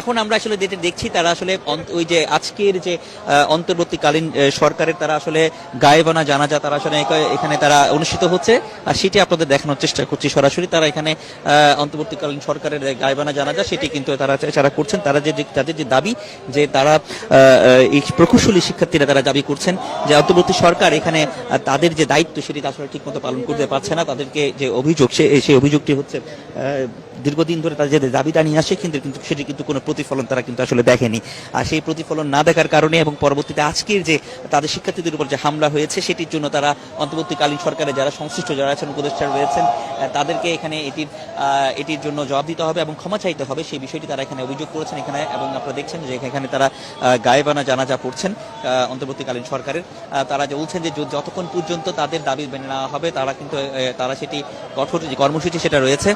এখন আমরা আসলে যেটা দেখছি, তারা আসলে ওই যে আজকের যে অন্তর্বর্তীকালীন সরকারের তারা আসলে গায়েবানা জানাজা তারা আসলে এখানে তারা অনুষ্ঠিত হচ্ছে। আর সেটি আপনাদের দেখানোর চেষ্টা করছি সরাসরি। তারা এখানে অন্তর্বর্তীকালীন সরকারের গায়েবানা জানাজা, সেটি কিন্তু তারা যারা করছেন। তারা যে তাদের যে দাবি যে তারা এই প্রকৌশলী শিক্ষার্থীরা তারা দাবি করছেন যে অন্তর্বর্তী সরকার এখানে তাদের যে দায়িত্ব সেটি আসলে ঠিকমতো পালন করতে পারছে না। তাদেরকে যে অভিযোগ, সে, সেই অভিযোগটি হচ্ছে দীর্ঘদিন ধরে তাদের যে দাবিটা নিয়ে আসে, কিন্তু কিন্তু সেটি কিন্তু কোনো প্রতিফলন তারা কিন্তু আসলে দেখেনি। আর সেই প্রতিফলন না দেখার কারণে এবং পরবর্তীতে আজকের যে তাদের শিক্ষার্থীদের উপর যে হামলা হয়েছে, সেটির জন্য তারা অন্তর্বর্তীকালীন সরকারে যারা সংশ্লিষ্ট যারা আছেন, উপদেষ্টা রয়েছেন তাদেরকে এখানে এটির এটির জন্য জবাব দিতে হবে এবং ক্ষমা চাইতে হবে। সেই বিষয়টি তারা এখানে অভিযোগ করেছেন এখানে এবং আপনারা দেখছেন যে এখানে তারা গায়েবানা জানাজা পড়ছেন অন্তর্বর্তীকালীন সরকারের। তারা যে বলছেন যে যতক্ষণ পর্যন্ত তাদের দাবি মেনে নেওয়া হবে, তারা কিন্তু তারা সেটি কঠোর যে কর্মসূচি সেটা রয়েছে।